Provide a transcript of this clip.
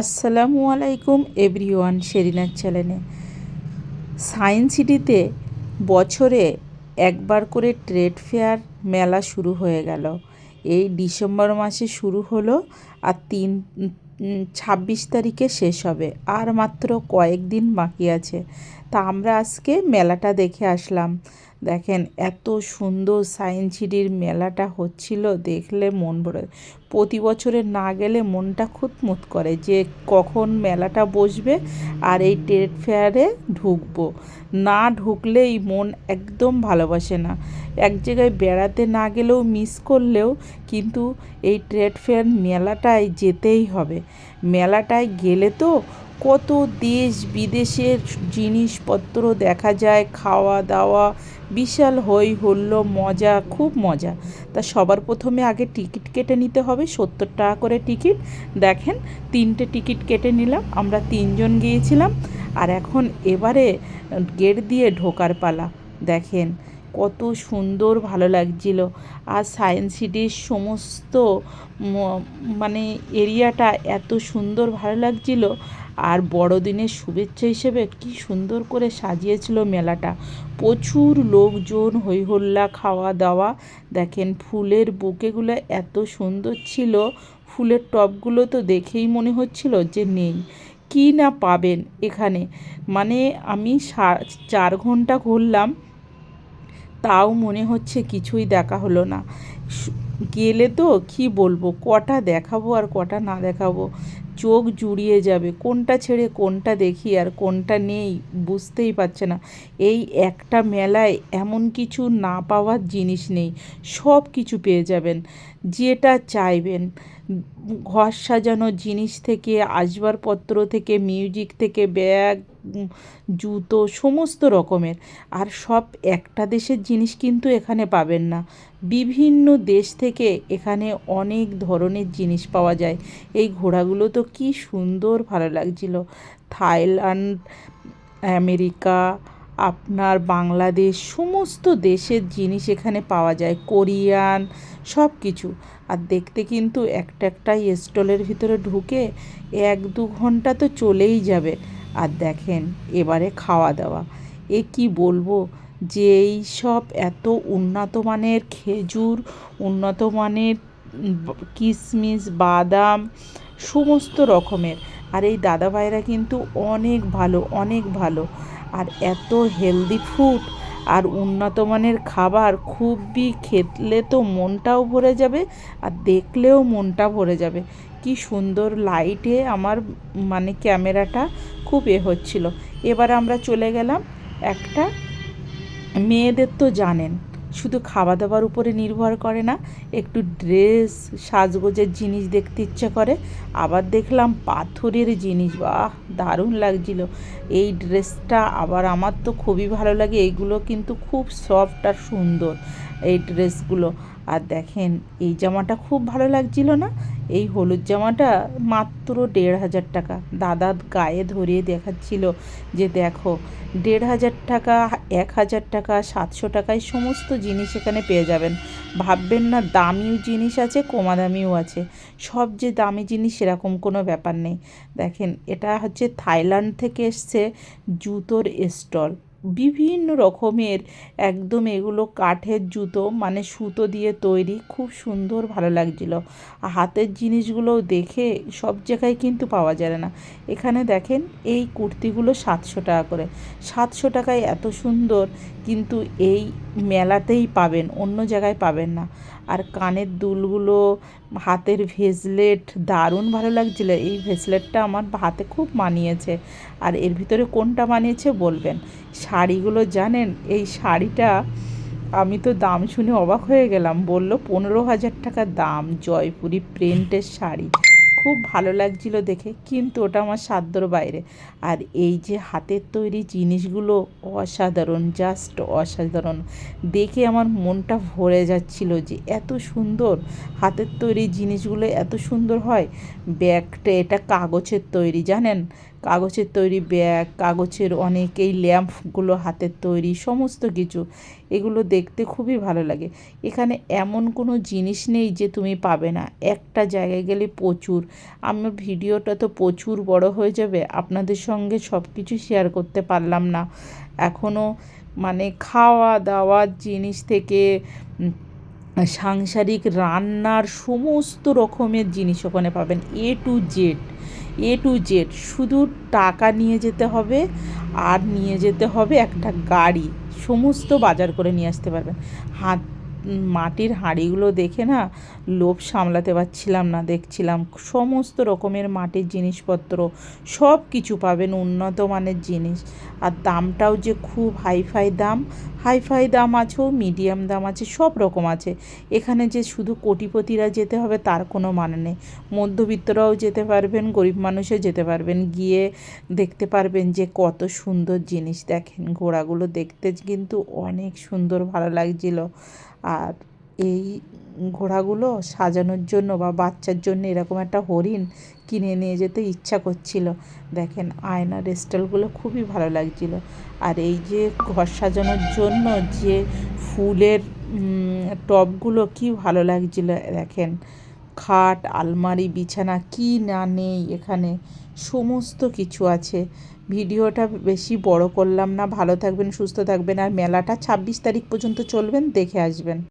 আসসালামু আলাইকুম এভরিওয়ান শেরিনার চ্যানেলে। সায়েন্স সিটিতে বছরে একবার করে ট্রেড ফেয়ার মেলা শুরু হয়ে গেল। এই ডিসেম্বর মাসে শুরু হলো আর তিন ছাব্বিশ তারিখে শেষ হবে। আর মাত্র কয়েকদিন বাকি আছে। তা আমরা আজকে মেলাটা দেখে আসলাম। দেখেন, এত সুন্দর সায়েন্স সিটির মেলাটা হচ্ছিল দেখলে মন ভরে। প্রতি বছরে না গেলে মনটা খুঁতমুত করে যে কখন মেলাটা বসবে আর এই ট্রেড ফেয়ারে ঢুকবো। না ঢুকলেই মন একদম ভালোবাসে না। এক জায়গায় বেড়াতে না গেলেও মিস করলেও কিন্তু এই ট্রেড ফেয়ার মেলাটায় যেতেই হবে। মেলাটায় গেলে তো কত দেশ বিদেশের জিনিসপত্র দেখা যায় খাওয়া দাওয়া বিশাল হই হল্লো মজা, খুব মজা। তা সবার প্রথমে আগে টিকিট কেটে নিতে হবে, সত্তর টাকা করে টিকিট। দেখেন, তিনটে টিকিট কেটে নিলাম, আমরা তিনজন গিয়েছিলাম। আর এখন এবারে গেট দিয়ে ঢোকার পালা। দেখেন, কত সুন্দর ভালো লাগছিল। আর সায়েন্স সিটির সমস্ত মানে এরিয়াটা এত সুন্দর ভালো লাগছিল। আর বড়দিনের শুভেচ্ছা হিসেবে কি সুন্দর করে সাজিয়েছিল মেলাটা। প্রচুর লোকজন হইহল্লা খাওয়া দাওয়া দেখেন, ফুলের বুকেগুলো এত সুন্দর ছিল। ফুলের টবগুলো তো দেখেই মনে হচ্ছিল যে নেই। কী না পাবেন এখানে? মানে আমি চার ঘণ্টা ঘুরলাম, তাও মনে হচ্ছে কিছুই দেখা হলো না। গেলে তো কি বলব, কটা দেখাবো আর কটা না দেখাবো? চোখ জুড়িয়ে যাবে। কোনটা ছেড়ে কোনটা দেখি আর কোনটা নেই বুঝতেই পারছে না। এই একটা মেলায় এমন কিছু না পাওয়ার জিনিস নেই। সব কিছু পেয়ে যাবেন। যেটা চাইবেন। ঘর সাজানো জিনিস থেকে, আসবাবপত্র থেকে, মিউজিক থেকে, ব্যাগ জুতো, সমস্ত রকমের। আর সব একটা দেশের জিনিস কিন্তু এখানে পাবেন না। বিভিন্ন দেশ থেকে এখানে অনেক ধরনের জিনিস পাওয়া যায়। এই ঘোড়াগুলো তো কি সুন্দর ভালো লাগছিল। থাইল্যান্ড, আমেরিকা, আপনার বাংলাদেশ, সমস্ত দেশের জিনিস এখানে পাওয়া যায়। কোরিয়ান সব কিছু আর দেখতে কিন্তু একটা একটা স্টলের ভিতরে ঢুকে এক দু ঘণ্টা তো চলেই যাবে। আর দেখেন, এবারে খাওয়া দাওয়া এ কি বলব? যে এই সব এত উন্নত মানের খেজুর, উন্নত মানের কিশমিশ বাদাম সমস্ত রকমের। আর এই দাদাভাইরা কিন্তু অনেক ভালো অনেক ভালো। আর এত হেলদি ফুড আর উন্নত মানের খাবার, খুবই খেতলে তো মনটাও ভরে যাবে আর দেখলেও মনটা ভরে যাবে। কি সুন্দর লাইটে আমার মানে ক্যামেরাটা খুব এ হচ্ছিল। এবার আমরা চলে গেলাম একটা মেয়েদের তো জানেন। শুধু খাওয়া দাওয়ার উপরে নির্ভর করে না, একটু ড্রেস, সাজগোজের জিনিস দেখতে ইচ্ছে করে। আবার দেখলাম পাথরের জিনিস, বাহ, দারুণ লাগছিল। এই ড্রেসটা আবার আমার তো খুবই ভালো লাগে এইগুলো কিন্তু খুব সফট আর সুন্দর। এই ড্রেসগুলো। আর দেখেন, এই জামাটা খুব ভালো লাগছিল না? এই হলুদ জামাটা মাত্র দেড় হাজার টাকা। দাদা গায়ে ধরিয়ে দেখাচ্ছিল যে দেখো, দেড় হাজার টাকা, এক হাজার টাকা, সাতশো টাকায় সমস্ত জিনিস এখানে পেয়ে যাবেন। ভাববেন না, দামিও জিনিস আছে কমা দামিও আছে। সব যে দামি জিনিস সেরকম কোনো ব্যাপার নেই। দেখেন, এটা হচ্ছে থাইল্যান্ড থেকে এসছে জুতোর স্টল। বিভিন্ন রকমের একদম এগুলো কাঠের জুতো মানে সুতো দিয়ে তৈরি। খুব সুন্দর, ভালো লাগছিল। হাতের জিনিসগুলো দেখে সব জায়গায় কিন্তু পাওয়া যায় না। এখানে দেখেন, এই কুর্তিগুলো সাতশো টাকা করে। সাতশো টাকায় এত সুন্দর কিন্তু এই মেলাতেই পাবেন, অন্য জায়গায় পাবেন না। আর কানের দুলগুলো, হাতের ভেসলেট, দারুণ ভালো লাগছিল। এই ভেসলেটটা আমার হাতে খুব মানিয়েছে। আর এর ভিতরে কোনটা মানিয়েছে বলবেন? শাড়িগুলো জানেন, এই শাড়িটা আমি তো দাম শুনে অবাক হয়ে গেলাম। বলল, পনেরো হাজার টাকা দাম, জয়পুরি প্রিন্টের শাড়ি। খুব ভালো লাগছিল দেখে, কিন্তু ওটা আমার সাধ্যর বাইরে। আর এই যে হাতের তৈরি জিনিসগুলো অসাধারণ জাস্ট অসাধারণ। দেখে আমার মনটা ভরে যাচ্ছিল যে এত সুন্দর, হাতের তৈরি জিনিসগুলো এত সুন্দর হয়। ব্যাগটা, এটা কাগজের তৈরি, জানেন? কাগজের তৈরি ব্যাগ, কাগজের অনেক এই ল্যাম্পগুলো হাতের তৈরি, সমস্ত কিছু। এগুলো দেখতে খুবই ভালো লাগে। এখানে এমন কোনো জিনিস নেই যে তুমি পাবে না। একটা জায়গায় গেলে প্রচুর। আমার ভিডিওটা তো প্রচুর বড় হয়ে যাবে। আপনাদের সঙ্গে সব কিছু শেয়ার করতে পারলাম না। এখনও মানে খাওয়া দাওয়ার জিনিস থেকে সাংসারিক রান্নার সমস্ত রকমের জিনিস ওখানে পাবেন। A to Z A to Z শুধু টাকা নিয়ে যেতে হবে, আর নিয়ে যেতে হবে একটা গাড়ি। সমস্ত বাজার করে নিয়ে আসতে পারবেন। হাত, মাটির হাঁড়িগুলো দেখে না লোভ সামলাতে পারছিলাম না, দেখছিলাম সমস্ত রকমের মাটির জিনিসপত্র সব কিছু পাবেন, উন্নত মানের জিনিস। আর দামটাও যে খুব হাইফাই দাম হাইফাই দাম আছেও মিডিয়াম দাম আছে, সব রকম আছে। এখানে যে শুধু কোটিপতিরা যেতে হবে তার কোনো মানে নেই। মধ্যবিত্তরাও যেতে পারবেন, গরিব মানুষও যেতে পারবেন। গিয়ে দেখতে পারবেন যে কত সুন্দর জিনিস। দেখেন ঘোড়াগুলো দেখতে কিন্তু অনেক সুন্দর, ভালো লাগছিল। আর এই ঘোড়াগুলো সাজানোর জন্য বা বাচ্চার জন্য এরকম একটা হরিণ কিনে নিয়ে যেতে ইচ্ছা করছিল। দেখেন, আয়নার স্টলগুলো খুবই ভালো লাগছিল। আর এই যে ঘর সাজানোর জন্য যে ফুলের টবগুলো কি ভালো লাগছিল, দেখেন। খাট, আলমারি, বিছানা, কি না নেই এখানে, সমস্ত কিছু আছে। ভিডিওটা বেশি বড় করলাম না। ভালো থাকবেন, সুস্থ থাকবেন। আর মেলাটা ছাব্বিশ তারিখ পর্যন্ত চলবেন, দেখে আসবেন।